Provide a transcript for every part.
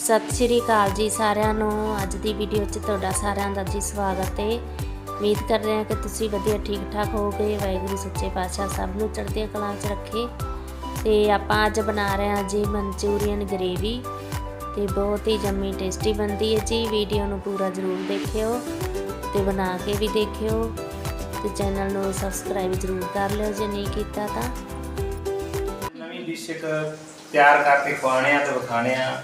ਸਤਿ ਸ਼੍ਰੀ ਅਕਾਲ ਜੀ ਸਾਰਿਆਂ ਨੂੰ। ਅੱਜ ਦੀ ਵੀਡੀਓ 'ਚ ਤੁਹਾਡਾ ਸਾਰਿਆਂ ਦਾ ਜੀ ਸਵਾਗਤ ਹੈ ਉਮੀਦ ਕਰ ਰਹੇ ਹਾਂ ਕਿ ਤੁਸੀਂ ਵਧੀਆ ਠੀਕ ਠਾਕ ਹੋਵੋਗੇ। ਵਾਹਿਗੁਰੂ ਸੱਚੇ ਪਾਤਸ਼ਾਹ ਸਭ ਨੂੰ ਚੜ੍ਹਦੀਆਂ ਕਲਾਂ 'ਚ ਰੱਖੇ। ਤੇ ਆਪਾਂ ਅੱਜ ਬਣਾ ਰਹੇ ਹਾਂ ਜੀ ਮਨਚੂਰੀਅਨ ਗ੍ਰੇਵੀ ਤੇ ਬਹੁਤ ਹੀ ਜੰਮੀ ਟੇਸਟੀ ਬਣਦੀ ਹੈ ਜੀ। ਵੀਡੀਓ ਨੂੰ ਪੂਰਾ ਜ਼ਰੂਰ ਦੇਖਿਓ ਤੇ ਬਣਾ ਕੇ ਵੀ ਦੇਖਿਓ ਤੇ ਚੈਨਲ ਨੂੰ ਸਬਸਕ੍ਰਾਈਬ ਜ਼ਰੂਰ ਕਰ ਲਿਓ ਜੇ ਨਹੀਂ ਕੀਤਾ ਤਾਂ। ਨਵੀਂ ਡਿਸ਼ ਇੱਕ ਤਿਆਰ ਕਰਕੇ ਖਵਾਣੇ ਆ ਤੇ ਵਿਖਾਣੇ ਆ।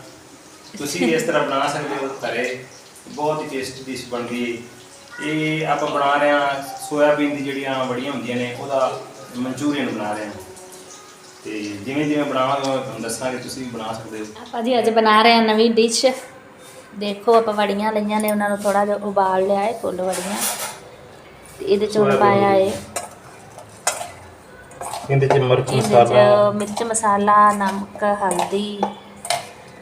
ਤੁਸੀਂ ਵੀ ਇਸ ਤਰ੍ਹਾਂ ਬਣਾ ਸਕਦੇ ਹੋ ਘਰੇ। ਬਹੁਤ ਹੀ ਟੇਸਟੀ ਡਿਸ਼ ਬਣਦੀ ਹੈ ਇਹ ਆਪਾਂ ਬਣਾ ਰਹੇ ਆ ਸੋਇਆਬੀਨ ਦੀ ਜਿਹੜੀਆਂ ਵੜੀਆਂ ਹੁੰਦੀਆਂ ਨੇ ਉਹਦਾ ਮਨਚੂਰੀਅਨ ਬਣਾ ਰਹੇ ਆ ਤੇ ਜਿਵੇਂ ਜਿਵੇਂ ਬਣਾਵਾਂਗੇ ਮੈਂ ਤੁਹਾਨੂੰ ਦੱਸਾਂਗੇ ਤੁਸੀਂ ਵੀ ਬਣਾ ਸਕਦੇ ਹੋ। ਆਪਾਂ ਜੀ ਅੱਜ ਬਣਾ ਰਹੇ ਹਾਂ ਨਵੀਂ ਡਿਸ਼ ਦੇਖੋ ਆਪਾਂ ਵੜੀਆਂ ਲਈਆਂ ਨੇ ਉਹਨਾਂ ਨੂੰ ਥੋੜਾ ਜਿਹਾ ਉਬਾਲ ਲਿਆ ਹੈ ਫੁੱਲ ਵੜੀਆਂ। ਤੇ ਇਹਦੇ ਚ ਹੁਣ ਪਾਇਆ ਹੈ ਇਹਦੇ ਚ ਮਿਰਚ ਇਹਦੇ ਚ ਮਿਰਚ ਮਸਾਲਾ ਨਮਕ ਹਲਦੀ।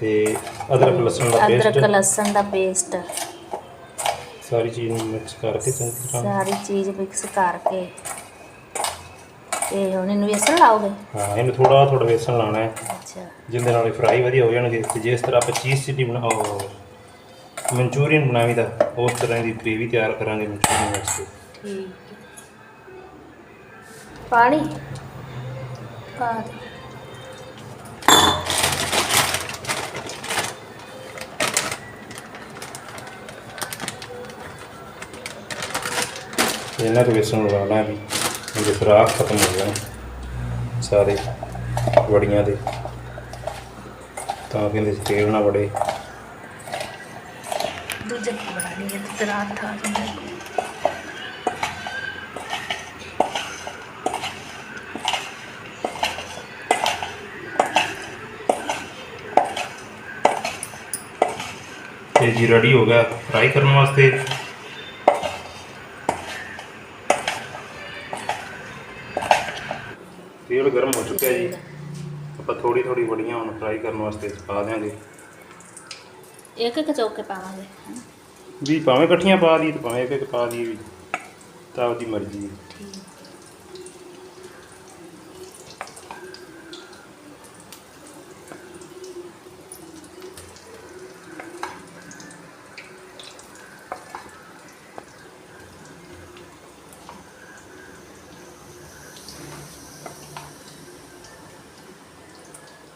ਤੇ ਅਦਰਕ ਲਸਣ ਅਦਰਕ ਲਸਣ ਦਾ ਪੇਸਟ ਸਾਰੀ ਚੀਜ਼ ਨੂੰ ਮਿਕਸ ਕਰਕੇ ਚੰਗੀ ਸਾਰੀ ਚੀਜ਼ ਮਿਕਸ ਕਰਕੇ। ਤੇ ਹੁਣ ਇਹਨੂੰ ਵੇਸਣ ਲਾਓਗੇ? ਹਾਂ ਇਹਨੂੰ ਥੋੜਾ ਥੋੜਾ ਵੇਸਣ ਲਾਣਾ ਹੈ। ਅੱਛਾ। ਜਿੰਦੇ ਨਾਲ ਫਰਾਈ ਵਧੀਆ ਹੋ ਜਾਣਗੇ। ਤੇ ਜਿਸ ਤਰ੍ਹਾਂ ਆਪਾਂ ਚੀਜ਼ ਚਿੱਟੀ ਬਣਾਓ ਮਨਚੂਰੀਅਨ ਬਣਾਵੀਦਾ ਉਸ ਤਰ੍ਹਾਂ ਦੀ ਗ੍ਰੇਵੀ ਤਿਆਰ ਕਰਾਂਗੇ ਮਨਚੂਰੀਅਨ ਵਾਸਤੇ। ਠੀਕ ਪਾਣੀ? ਪਾ ਦੇ। ਤੇ ਇਹਨਾਂ ਤੋਂ ਵੇਸਣ ਲਾਣਾ ਵੀ ਇਹਦੇ ਫਰਾਕ ਖਤਮ ਹੋ ਜਾਣ ਸਾਰੇ ਵੜੀਆਂ ਦੇ। ਤਾਂ ਕਿ ਇਹਦੇ ਤੇਲ ਨਾ ਵੜੇ। ਦੂਜੇ ਕੀ ਬਣਾਣੀ ਹੈ ਹੱਥ ਆ ਜਾਂਦਾ ਤੇ ਜੀ ਰੈਡੀ ਹੋ ਗਿਆ ਫਰਾਈ ਕਰਨ ਵਾਸਤੇ। ਤੇਲ ਗਰਮ ਹੋ ਚੁੱਕਿਆ ਜੀ। ਆਪਾਂ ਥੋੜੀ ਥੋੜੀ ਵੜੀਆਂ ਹੁਣ ਫਰਾਈ ਕਰਨ ਵਾਸਤੇ ਪਾ ਦਿਆਂਗੇ। ਇੱਕ ਇੱਕ ਚੌਕੇ ਪਾਵਾਂਗੇ। ਵੀ ਭਾਵੇਂ ਇਕੱਠੀਆਂ ਪਾ ਦੀ ਤੇ ਭਾਵੇਂ ਇੱਕ ਇੱਕ ਪਾ ਦੀ ਵੀ ਤਾਂ ਉਹਦੀ ਮਰਜ਼ੀ ਹੈ।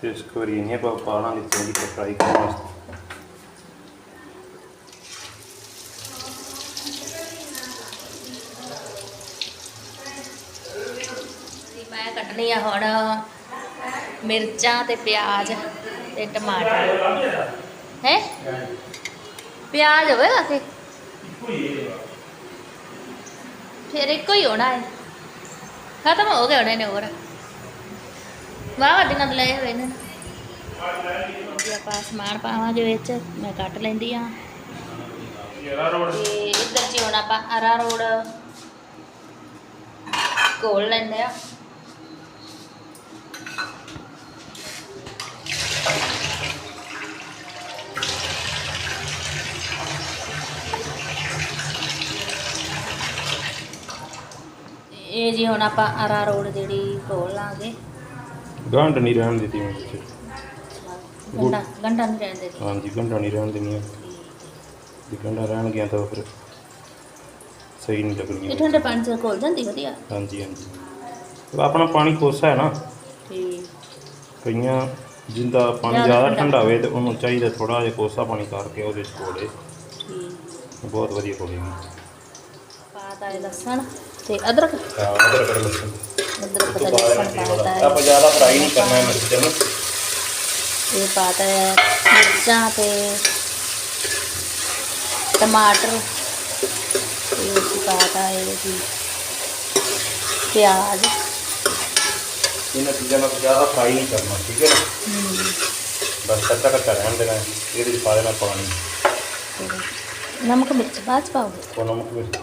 ਤੇ ਇਸ ਵਾਰੀ ਇਹਨੇ ਆਪਾਂ ਪਾ ਲਾਂਗੇ ਚੰਗੀ ਤਰ੍ਹਾਂ ਫਰਾਈ ਕਰਨ ਮੈਂ ਕੱਟਣੀ ਆ ਹੁਣ ਮਿਰਚਾਂ ਤੇ ਪਿਆਜ਼ ਤੇ ਟਮਾਟਰ। ਹੈ? ਪਿਆਜ਼ ਹੋਵੇ ਕਿ ਫਿਰ ਇੱਕੋ ਹੀ ਹੋਣਾ ਹੈ ਖਤਮ ਹੋ ਗਏ ਹੋਣੇ ਨੇ ਹੋਰ। ਵਾਹ ਵੱਡੀਆਂ ਤੋਂ ਲਏ ਹੋਏ ਨੇ। ਜੀ ਆਪਾਂ ਸਮਾਨ ਪਾਵਾਂਗੇ ਵਿੱਚ ਮੈਂ ਕੱਟ ਲੈਂਦੀ ਆ। ਤੇ ਇੱਧਰ ਜੀ ਹੁਣ ਆਪਾਂ ਅਰਾ ਰੋਡ ਘੋਲ ਲੈਂਦੇ ਆ। ਇਹ ਜੀ ਹੁਣ ਆਪਾਂ ਅਰਾ ਰੋਡ ਜਿਹੜੀ ਘੋਲ ਲਾਂਗੇ। ਗੰਢ ਨਹੀਂ ਰਹਿਣ ਦਿੱਤੀ ਮੈਂ ਵਿੱਚ। ਗੰਡਾ ਗੰਡਾ ਨਹੀਂ ਰਹਿੰਦੇ ਹਾਂਜੀ ਗੰਢਾਂ ਨਹੀਂ ਰਹਿਣ ਦੇਣੀਆਂ। ਜੇ ਗੰਢਾਂ ਰਹਿਣ ਗਿਆ ਤਾਂ ਫਿਰ ਸਹੀ ਨਹੀਂ ਇਹ ਲੱਗਣੀਆਂ ਠੰਡੇ ਪਾਣੀ ਚ ਘੋਲ ਜਾਂਦੀ ਵਧੀਆ। ਹਾਂਜੀ ਹਾਂਜੀ। ਤੇ ਆਪਣਾ ਪਾਣੀ ਕੋਸਾ ਹੈ ਨਾ। ਠੀਕ। ਕਈਆਂ ਜਿੰਦਾ ਪਾਣੀ ਜ਼ਿਆਦਾ ਜ਼ਿਆਦਾ ਠੰਡਾ। ਠੰਡਾ ਹੋਵੇ ਤੇ ਉਹਨੂੰ ਚਾਹੀਦਾ ਥੋੜਾ ਜਿਹਾ ਕੋਸਾ ਪਾਣੀ ਕਰਕੇ ਉਹਦੇ ਚ ਕੋਲੇ ਠੀਕ। ਬਹੁਤ ਵਧੀਆ ਕੋਲੇਗੀ ਪਾਤਾ ਹੈ ਲਸਣ ਤੇ ਅਦਰਕ। ਹਾਂ ਅਦਰਕ ਦਾ ਲਸਣ। ਅਦਰਕ ਦਾ ਲਸਣ ਪਾਤਾ ਹੈ ਆਪਾਂ ਜ਼ਿਆਦਾ ਫਰਾਈ ਨਹੀਂ ਕਰਨਾ ਇਹਨਾਂ ਚੀਜ਼ਾਂ ਨੂੰ ਇਹ ਪਾਤਾ ਹੈ ਮਿਰਚਾਂ ਤੇ ਟਮਾਟਰ ਇਹ ਅਸੀਂ ਪਾਤਾ ਹੈ ਜੀ ਪਿਆਜ਼ ਇਹਨਾਂ ਚੀਜ਼ਾਂ ਨੂੰ ਜ਼ਿਆਦਾ ਫਰਾਈ ਨਹੀਂ ਕਰਨਾ ਠੀਕ ਹੈ ਨਾ ਹਮ, ਬਸ ਕੱਚਾ ਕੱਚਾ ਰਹਿਣ ਦੇਣਾ ਹੈ। ਇਹਦੇ ਵਿੱਚ ਪਾ ਦੇਣਾ ਪਾਣੀ ਤੇ ਨਮਕ ਮਿਰਚ ਬਾਅਦ ਚ ਪਾਓਗੇ ਉਹ ਨਮਕ ਵਿੱਚ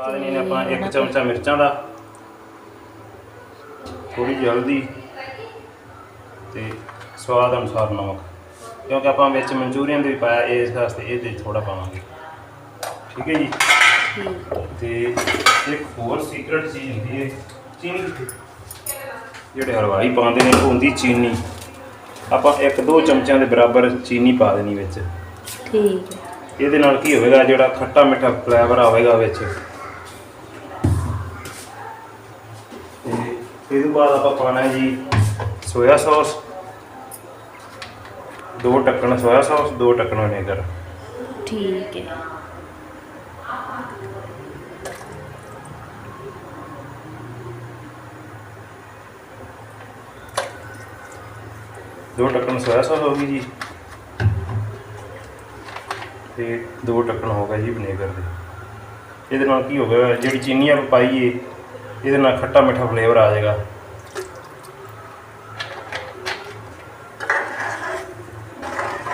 ਪਾ ਦੇਣਾ ਨੇ ਆਪਾਂ ਇੱਕ ਚਮਚਾ ਮਿਰਚਾਂ ਦਾ। ਥੋੜੀ ਜਿਹੀ ਹਲਦੀ ਤੇ ਸਵਾਦ ਅਨੁਸਾਰ ਨਮਕ। ਕਿਉਂਕਿ ਆਪਾਂ ਵਿੱਚ ਮਨਚੂਰੀਅਨ ਦੇ ਵੀ ਪਾਇਆ ਇਸ ਵਾਸਤੇ ਇਹਦੇ ਥੋੜਾ ਪਾਵਾਂਗੇ। ਠੀਕ ਹੈ ਜੀ? ਤੇ ਇੱਕ ਹੋਰ ਸੀਕ੍ਰੇਟ ਚੀਜ਼ ਹੁੰਦੀ ਹੈ ਚੀਨੀ। ਜਿਹੜੇ ਹਲਵਾਈ ਪਾਉਂਦੇ ਨੇ ਉਹ ਹੁੰਦੀ ਚੀਨੀ। ਆਪਾਂ ਇੱਕ ਦੋ ਚਮਚਿਆਂ ਦੇ ਬਰਾਬਰ ਚੀਨੀ ਪਾ ਦੇਣੀ ਵਿੱਚ। ਠੀਕ ਇਹਦੇ ਨਾਲ ਕੀ ਹੋਵੇਗਾ ਜਿਹੜਾ ਖੱਟਾ ਮਿੱਠਾ ਫਲੇਵਰ ਆਵੇਗਾ ਵਿੱਚ ਇਹਦੇ ਬਾਅਦ ਆਪਾਂ ਪਾਣਾ ਹੈ ਜੀ ਸੋਇਆ ਸੌਸ ਦੋ ਟੱਕਣ ਸੋਇਆ ਸੌਸ ਦੋ ਟੱਕਣ ਵਿਨੇਗਰ ਠੀਕ ਹੈ। ਦੋ ਟੱਕਣ ਸੋਇਆ ਸੌਸ ਹੋ ਗਈ ਜੀ। ਤੇ ਦੋ ਟੱਕਣ ਹੋ ਗਿਆ ਜੀ ਵਿਨੇਗਰ ਦੇ। ਇਹਦੇ ਨਾਲ ਕੀ ਹੋਵੇਗਾ ਜਿਹੜੀ ਚੀਨੀ ਆਪਾਂ ਪਾਈਏ ਇਹਦੇ ਨਾਲ ਖੱਟਾ ਮਿੱਠਾ ਫਲੇਵਰ ਆ ਜਾਏਗਾ।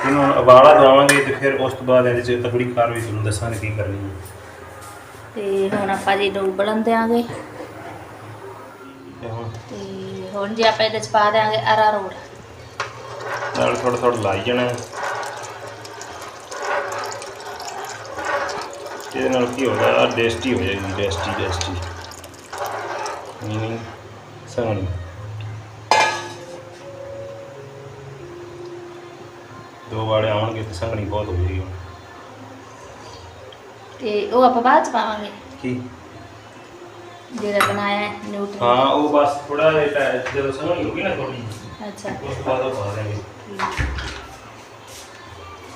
ਇਹਨੂੰ ਉਬਾਲਾ ਦਵਾਵਾਂਗੇ ਤੇ ਫਿਰ ਉਸ ਤੋਂ ਬਾਅਦ ਇਹਦੇ ਚ ਤਕੜੀ ਕਾਰਵਾਈ ਤੁਹਾਨੂੰ ਦੱਸਾਂਗੇ ਕੀ ਕਰਨੀ ਹੈ। ਤੇ ਹੁਣ ਆਪਾਂ ਜੀ ਡੋ ਬਲਨ ਦਿਆਂਗੇ। ਤੇ ਹੁਣ ਜੀ ਆਪਾਂ ਇਹਦੇ ਚ ਪਾ ਦਿਆਂਗੇ ਅਰਾ ਰੋਟ ਨਾਲ ਥੋੜਾ ਥੋੜਾ ਲਾਈ ਜਾਣਾ। ਇਹਦੇ ਨਾਲ ਕੀ ਆ ਟੇਸਟੀ ਹੋ ਜਾਏਗੀ ਟੇਸਟੀ ਟੇਸਟੀ ਮੀਨਿੰਗ ਸੰਗਣੀ ਦੋ ਵਾਲੇ ਆਉਣਗੇ ਤੇ ਸੰਗਣੀ ਬਹੁਤ ਹੋ ਜਾਏਗੀ ਤੇ ਉਹ ਆਪਾਂ ਬਾਅਦ ਚ ਪਾਵਾਂਗੇ। ਕੀ? ਜਿਹੜਾ ਬਣਾਇਆ ਹੈ ਨਿਊਟਰੀ ਹਾਂ ਉਹ ਬਸ ਥੋੜਾ ਜਿਹਾ ਜਦੋਂ ਸੰਗਣੀ ਹੋਗੀ ਨਾ ਥੋੜੀ ਅੱਛਾ। ਉਸ ਤੋਂ ਬਾਅਦ ਉਹ ਪਾ ਦੇਣਗੇ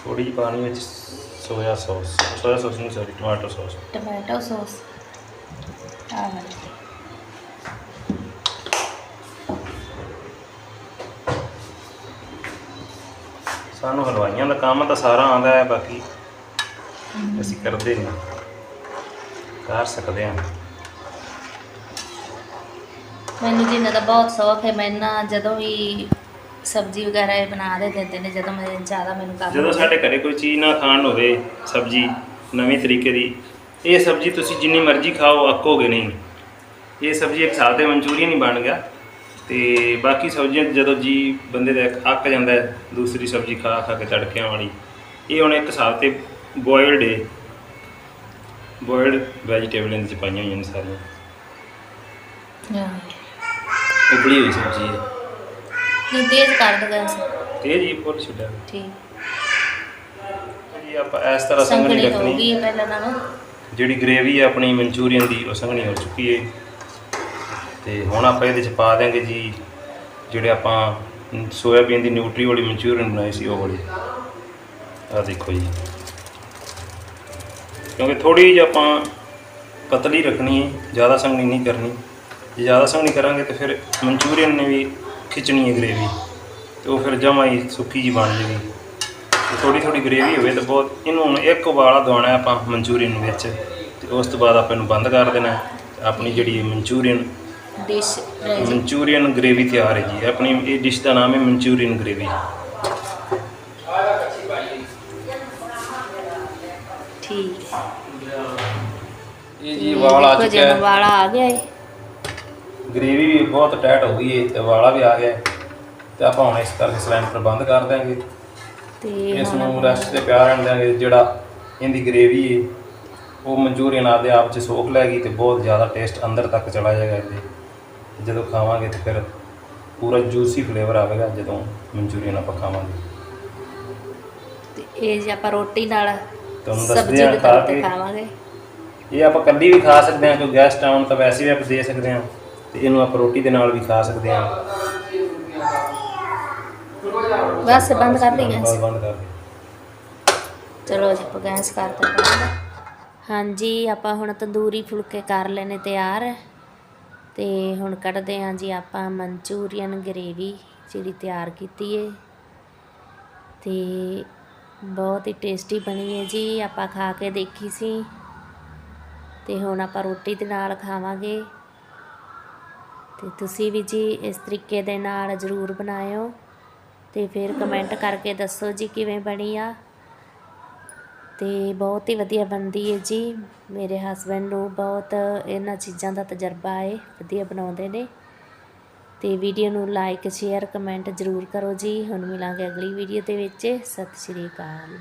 ਥੋੜੀ ਜਿਹੀ ਪਾਣੀ ਵਿੱਚ ਸੋਇਆ ਸੌਸ। ਸੋਇਆ ਸੌਸ ਨਹੀਂ sorry tomato sauce tomato sauce ਆ ਵਾਲੀ। ਸਾਨੂੰ ਹਲਵਾਈਆਂ ਦਾ ਕੰਮ ਤਾਂ ਸਾਰਾ ਆਉਂਦਾ ਹੈ ਬਾਕੀ ਅਸੀਂ ਕਰਦੇ ਨਹੀਂ। ਕਰ ਸਕਦੇ ਹਾਂ। ਮੈਨੂੰ ਜੀ ਇਹਨਾਂ ਦਾ ਬਹੁਤ ਸ਼ੌਕ ਹੈ ਮੈਂ ਨਾ ਜਦੋਂ ਵੀ ਸਬਜ਼ੀ ਵਗੈਰਾ ਇਹ ਬਣਾ ਦੇ ਦਿੰਦੇ ਨੇ ਜਦੋਂ ਮੈਂ ਜ਼ਿਆਦਾ ਮੈਨੂੰ ਕੰਮ ਜਦੋਂ ਸਾਡੇ ਘਰੇ ਕੋਈ ਚੀਜ਼ ਨਾ ਖਾਣ ਹੋਵੇ ਸਬਜੀ ਨਵੇਂ ਤਰੀਕੇ ਦੀ ਇਹ ਸਬਜੀ ਤੁਸੀਂ ਜਿੰਨੀ ਮਰਜ਼ੀ ਖਾਓ ਅੱਕੋਗੇ ਨਹੀਂ। ਇਹ ਸਬਜੀ ਇੱਕ ਤੇ ਮਨਚੂਰੀਅਨ ਹੀ ਬਣ ਗਿਆ। ਤੇ ਬਾਕੀ ਸਬਜ਼ੀਆਂ 'ਚ ਜਦੋਂ ਜੀ ਬੰਦੇ ਦਾ ਅੱਕ ਜਾਂਦਾ ਹੈ ਦੂਸਰੀ ਸਬਜੀ ਖਾ ਖਾ ਕੇ ਤੜਕਿਆਂ ਵਾਲੀ ਇਹ ਹੁਣ ਇੱਕ ਹਿਸਾਬ ਤੇ ਬੋਇਲਡ ਹੈ ਬੋਇਲਡ ਵੈਜੀਟੇਬਲ ਇਹਦੇ 'ਚ ਪਾਈਆਂ ਹੋਈਆਂ ਨੇ ਸਾਰੀਆਂ। ਹਾਂ। ਉਬਲੀ ਹੋਈ ਸਬਜੀ ਹੈ ਨਹੀਂ ਤੇਜ਼ ਕਰ ਦੋ ਗੈਸ ਤੇ ਜੀ ਫੁੱਲ ਛੱਡਿਆ ਠੀਕ। ਜੀ ਆਪਾਂ ਇਸ ਤਰ੍ਹਾਂ ਹੋ ਰੱਖਣੀ। ਗਈ ਹੈ ਪਹਿਲਾਂ ਨਾਲੋਂ। ਜਿਹੜੀ ਗ੍ਰੇਵੀ ਹੈ ਆਪਣੀ ਮਨਚੂਰੀਅਨ ਦੀ ਉਹ ਸੰਘਣੀ ਹੋ ਚੁੱਕੀ ਹੈ ਤੇ ਹੁਣ ਆਪਾਂ ਇਹਦੇ ਚ ਪਾ ਦਿਆਂਗੇ ਜੀ ਜਿਹੜੇ ਆਪਾਂ ਸੋਇਆਬੀਨ ਦੀ ਨਿਊਟਰੀ ਵਾਲੀ ਮਨਚੂਰੀਅਨ ਬਣਾਈ ਸੀ ਉਹ ਵਾਲੀ। ਆ ਦੇਖੋ ਜੀ। ਕਿਉਂਕਿ ਥੋੜੀ ਜਿਹੀ ਆਪਾਂ ਪਤਲੀ ਰੱਖਣੀ ਹੈ, ਜ਼ਿਆਦਾ ਸੰਘਣੀ ਨਹੀਂ ਕਰਨੀ। ਜੇ ਜ਼ਿਆਦਾ ਸੰਘਣੀ ਕਰਾਂਗੇ ਤੇ ਫਿਰ ਮਨਚੂਰੀਅਨ ਨੇ ਵੀ ਖਿੱਚਣੀ ਹੈ ਗ੍ਰੇਵੀ ਤੇ ਉਹ ਫਿਰ ਜਮਾਂ ਹੀ ਸੁੱਕੀ ਜੀ ਬਣ ਜੇਗੀ। ਥੋੜੀ ਥੋੜੀ ਗ੍ਰੇਵੀ ਹੋਵੇ ਤਾਂ ਬਹੁਤ ਇਹਨੂੰ ਹੁਣ ਇੱਕ ਉਬਾਲਾ ਦਵਾਉਣਾ ਆਪਾਂ ਮਨਚੂਰੀਅਨ ਵਿੱਚ। ਤੇ ਉਸ ਤੋਂ ਬਾਅਦ ਆਪਾਂ ਇਹਨੂੰ ਬੰਦ ਕਰ ਦੇਣਾ ਆਪਣੀ ਜਿਹੜੀ ਮਨਚੂਰੀਅਨ ਡਿਸ਼ ਮਨਚੂਰੀਅਨ ਗ੍ਰੇਵੀ ਤਿਆਰ ਹੈ ਜੀ। ਆਪਣੀ ਇਹ ਡਿਸ਼ ਦਾ ਨਾਮ ਹੈ ਮਨਚੂਰੀਅਨ ਗ੍ਰੇਵੀ ਠੀਕ ਹੈ। ਇਹ ਜੀ ਉਬਾਲ ਆ ਦੇਖੋ ਚੁੱਕਿਆ ਜਦੋਂ ਹੈ। ਵਾਲਾ ਆ ਗਿਆ ਹੈ ਗ੍ਰੇਵੀ ਵੀ ਬਹੁਤ ਟਾਈਟ ਹੋ ਗਈ ਹੈ ਤੇ ਉਬਾਲਾ ਵੀ ਆ ਗਿਆ ਹੈ। ਤੇ ਆਪਾਂ ਹੁਣ ਇਸ ਕਰਕੇ ਸਿਲੰਡਰ ਬੰਦ ਕਰ ਦਿਆਂਗੇ। ਤੇ ਇਸ ਹੁਣ ਨੂੰ ਰੈਸਟ ਤੇ ਪਿਆ ਰਹਿਣ ਦਿਆਂਗੇ। ਜਿਹੜਾ ਇਹਦੀ ਗ੍ਰੇਵੀ ਹੈ ਉਹ ਮਨਚੂਰੀਅਨ ਆਪਦੇ ਆਪ ਚ ਸੋਖ ਲੈਗੀ ਤੇ ਬਹੁਤ ਜ਼ਿਆਦਾ ਟੇਸਟ ਅੰਦਰ ਤੱਕ ਚਲਾ ਜਾਏਗਾ ਇਹਦੇ ਤੇ ਜਦੋਂ ਖਾਵਾਂਗੇ ਤੇ ਫਿਰ ਪੂਰਾ ਜੂਸੀ ਫਲੇਵਰ ਆਵੇਗਾ ਜਦੋਂ ਮਨਚੂਰੀਅਨ ਆਪਾਂ ਖਾਵਾਂਗੇ। ਤੇ ਇਹ ਜੇ ਆਪਾਂ ਰੋਟੀ ਨਾਲ ਤੁਹਾਨੂੰ ਦੱਸਦੇ ਸਬਜ਼ੀ ਹਾਂ ਦੇ ਖਾ ਤੌਰ ਤੇ ਕੇ। ਖਾਵਾਂਗੇ। ਇਹ ਆਪਾਂ ਕੱਲੀ ਵੀ ਖਾ ਸਕਦੇ ਹਾਂ ਕੋਈ ਗੈਸਟ ਆਉਣ ਤਾਂ ਵੈਸੇ ਵੀ ਆਪਾਂ ਦੇ ਸਕਦੇ ਹਾਂ। ਤੇ ਇਹਨੂੰ ਆਪਾਂ ਰੋਟੀ ਦੇ ਨਾਲ ਵੀ ਖਾ ਸਕਦੇ ਹਾਂ। ਬਸ ਬੰਦ ਕਰ ਲਈ ਗੈਸ। ਬੰਦ ਕਰ ਦੇ ਚਲੋ ਜੀ ਆਪਾਂ ਗੈਸ ਕਰਤਾ ਬੰਦ ਹਾਂਜੀ ਆਪਾਂ ਹੁਣ ਤੰਦੂਰੀ ਫੁਲਕੇ ਕਰ ਲੈਨੇ ਤਿਆਰ। ਤੇ ਹੁਣ ਕੱਢਦੇ ਹਾਂ ਜੀ ਆਪਾਂ ਮਨਚੂਰੀਅਨ ਗ੍ਰੇਵੀ ਜਿਹੜੀ ਤਿਆਰ ਕੀਤੀ ਏ। ਤੇ ਬਹੁਤ ਹੀ ਟੇਸਟੀ ਬਣੀ ਹੈ ਜੀ, ਆਪਾਂ ਖਾ ਕੇ ਦੇਖੀ ਸੀ। ਤੇ ਹੁਣ ਆਪਾਂ ਰੋਟੀ ਦੇ ਨਾਲ ਖਾਵਾਂਗੇ। ਤੇ ਤੁਸੀਂ ਵੀ ਜੀ ਇਸ ਤਰੀਕੇ ਦੇ ਨਾਲ ਜ਼ਰੂਰ ਬਣਾਇਓ। ਤੇ ਫਿਰ ਕਮੈਂਟ ਕਰਕੇ ਦੱਸੋ ਜੀ ਕਿਵੇਂ ਬਣੀ ਆ। ਅਤੇ ਬਹੁਤ ਹੀ ਵਧੀਆ ਬਣਦੀ ਹੈ ਜੀ। ਮੇਰੇ ਹਸਬੈਂਡ ਨੂੰ ਬਹੁਤ ਇਹਨਾਂ ਚੀਜ਼ਾਂ ਦਾ ਤਜਰਬਾ ਹੈ ਵਧੀਆ ਬਣਾਉਂਦੇ ਨੇ। ਅਤੇ ਵੀਡੀਓ ਨੂੰ ਲਾਈਕ ਸ਼ੇਅਰ ਕਮੈਂਟ ਜ਼ਰੂਰ ਕਰੋ ਜੀ। ਹੁਣ ਮਿਲਾਂਗੇ ਅਗਲੀ ਵੀਡੀਓ ਦੇ ਵਿੱਚ। ਸਤਿ ਸ਼੍ਰੀ ਅਕਾਲ।